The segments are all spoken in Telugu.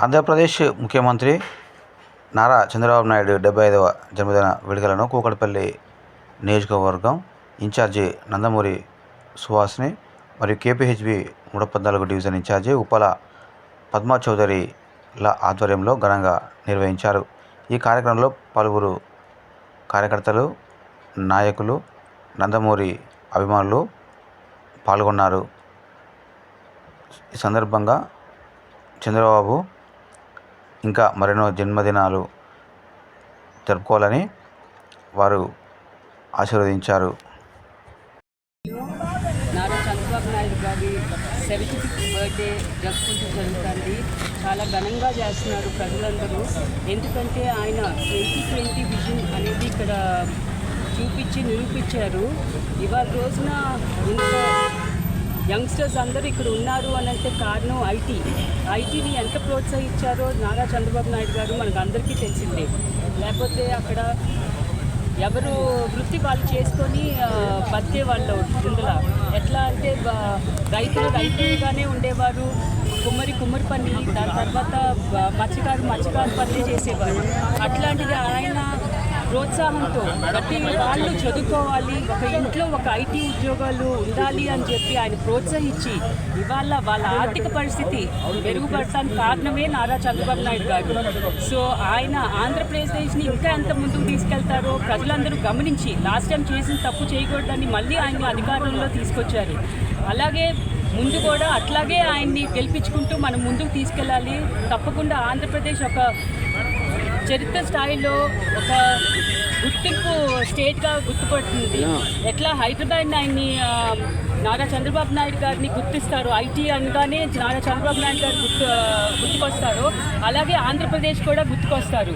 ఆంధ్రప్రదేశ్ ముఖ్యమంత్రి నారా చంద్రబాబు నాయుడు డెబ్బై ఐదవ జన్మదిన వేడుకలను కూకట్పల్లి నియోజకవర్గం ఇన్ఛార్జి నందమూరి సుహాస్ని మరియు కేపీహెచ్బి మూడు పద్నాలుగు division in charge Uppala Padma చౌదరిల ఆధ్వర్యంలో ఘనంగా నిర్వహించారు. ఈ కార్యక్రమంలో పలువురు కార్యకర్తలు నాయకులు నందమూరి అభిమానులు పాల్గొన్నారు. ఈ సందర్భంగా చంద్రబాబు ఇంకా మరెన్నో జన్మదినాలు జరుపుకోవాలని వారు ఆశీర్వదించారు. నారా చంద్రబాబు నాయుడు గారి సెవెంటీ బర్త్డే జరుపుకుంటూ జరుగుతుంది. చాలా ఘనంగా చేస్తున్నారు ప్రజలందరూ. ఎందుకంటే ఆయన ట్వంటీ ట్వంటీ విజన్ అనేది ఇక్కడ చూపించి నిరూపించారు. ఇవాళ రోజున ఇంత యంగ్స్టర్స్ అందరూ ఇక్కడ ఉన్నారు అని అంటే కారణం ఐటీ ఐటీని ఎంత ప్రోత్సహించారో నారా చంద్రబాబు నాయుడు గారు మనకు అందరికీ తెలిసిందే. లేకపోతే అక్కడ ఎవరు వృత్తి వాళ్ళు చేసుకొని బతికే వాళ్ళు ఇందులో ఎట్లా అంటే రైతులు రైతులుగానే ఉండేవారు. కుమ్మరి కుమ్మరి పని దాని తర్వాత మత్స్యకారు మత్స్యకారు పని చేసేవారు. అట్లాంటిది ఆయన ప్రోత్సాహంతో ప్రతి వాళ్ళు చదువుకోవాలి ఒక ఇంట్లో ఒక ఐటీ ఉద్యోగాలు ఉండాలి అని చెప్పి ఆయన ప్రోత్సహించి ఇవాళ వాళ్ళ ఆర్థిక పరిస్థితి మెరుగుపడటానికి కారణమే నారా చంద్రబాబు నాయుడు గారు. సో ఆయన ఆంధ్రప్రదేశ్ని ఇంకా ఎంత ముందుకు తీసుకెళ్తారో ప్రజలందరూ గమనించి లాస్ట్ టైం చేసిన తప్పు చేయకూడదని మళ్ళీ ఆయన అధికారంలో తీసుకొచ్చారు. అలాగే ముందు కూడా అట్లాగే ఆయన్ని గెలిపించుకుంటూ మనం ముందుకు తీసుకెళ్ళాలి. తప్పకుండా ఆంధ్రప్రదేశ్ ఒక చరిత్ర స్థాయిలో ఒక గుర్తింపు స్టేట్గా గుర్తుపడుతుంది. ఎట్లా హైదరాబాద్ ఆయన్ని ఆ, నారా చంద్రబాబు నాయుడు గారిని గుర్తిస్తారు? ఐటీ అనగానే నారా చంద్రబాబు నాయుడు గారు గుర్తు గుర్తుకొస్తారు. అలాగే ఆంధ్రప్రదేశ్ కూడా గుర్తుకొస్తారు.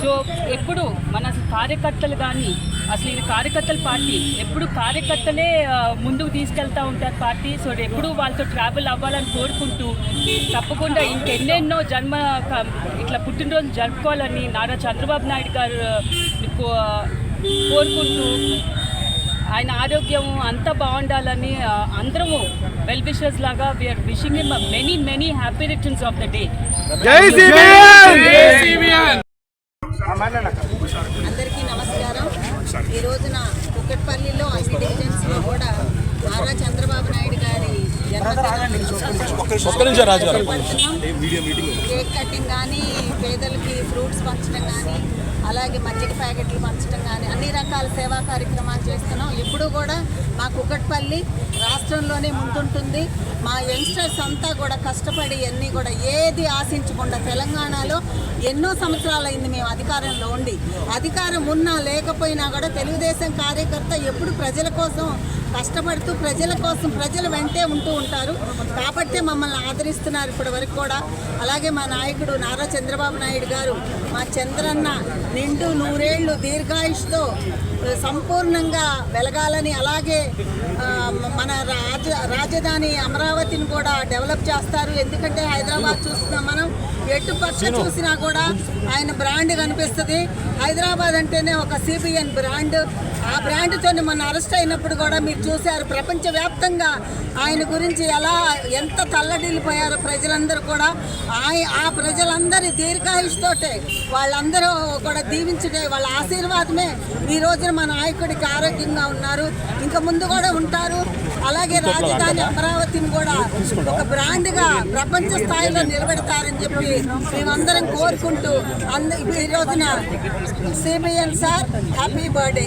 సో ఎప్పుడు మన కార్యకర్తలు కానీ అసలు ఇది కార్యకర్తల పార్టీ ఎప్పుడు కార్యకర్తలే ముందుకు తీసుకెళ్తా ఉంటారు పార్టీ. సో ఎప్పుడు వాళ్ళతో ట్రావెల్ అవ్వాలని కోరుకుంటూ తప్పకుండా ఇంకెన్నెన్నో జన్మ క- ఇట్లా పుట్టినరోజు జరుపుకోవాలని నారా చంద్రబాబు నాయుడు గారు కో- కోరుకుంటూ ఆయన ఆరోగ్యం అంతా బాగుండాలని అందరము వెల్ విషర్స్ లాగా we are wishing many many happy returns of the day అందరికీ నమస్కారం. ఈ రోజున కుక్కట్పల్లిలో అన్ని డివిజన్స్లో కూడా నారా చంద్రబాబు నాయుడు గారి జన్మదినం కేక్ కటింగ్ కానీ పేదలకి ఫ్రూట్స్ పంచడం కానీ అలాగే మజ్జిగ ప్యాకెట్లు పంచడం కానీ అన్ని రకాల సేవా కార్యక్రమాలు చేస్తున్నాం. ఇప్పుడు కూడా మా కుక్కట్పల్లి రాష్ట్రంలోనే ముందుంటుంది. మా యంగ్స్టర్స్ అంతా కూడా కష్టపడి అన్నీ కూడా ఏది ఆశించకుండా తెలంగాణలో ఎన్నో సంవత్సరాలైంది మేము అధికారంలో ఉండి. అధికారం ఉన్నా లేకపోయినా కూడా తెలుగుదేశం కార్యకర్త ఎప్పుడు ప్రజల కోసం కష్టపడుతూ ప్రజల కోసం ప్రజల వెంటే ఉంటూ ఉంటారు. కాబట్టే మమ్మల్ని ఆదరిస్తున్నారు ఇప్పటి వరకు కూడా. అలాగే మా నాయకుడు నారా చంద్రబాబు నాయుడు గారు మా చంద్రన్న నిండు నూరేళ్ళు దీర్ఘాయుష్తో సంపూర్ణంగా వెలగాలని అలాగే మన రాజ రాజధాని అమరావతిని కూడా డెవలప్ చేస్తారు. ఎందుకంటే హైదరాబాద్ చూస్తున్నాం మనం. ఎటు పక్క చూసినా కూడా ఆయన బ్రాండ్ కనిపిస్తుంది. హైదరాబాద్ అంటేనే ఒక సిబిఎన్ బ్రాండ్. ఆ బ్రాండ్తో మన అరెస్ట్ అయినప్పుడు కూడా మీరు చూశారు ప్రపంచవ్యాప్తంగా ఆయన గురించి ఎలా ఎంత తల్లడిల్లిపోయారో ప్రజలందరూ కూడా. ఆయ ఆ ప్రజలందరి దీర్ఘాయుష్తోటే వాళ్ళందరూ కూడా దీవించడే వాళ్ళ ఆశీర్వాదమే ఈ రోజున మన నాయకుడికి ఆరోగ్యంగా ఉన్నారు. ఇంకా ముందు కూడా ఉంటారు. అలాగే రాజధాని అమరావతిని కూడా ఒక బ్రాండ్గా ప్రపంచ స్థాయిలో నిలబెడతారని చెప్పి మేమందరం కోరుకుంటూ అంద ఈ రోజున సిబిఎన్ సార్ హ్యాపీ బర్త్డే.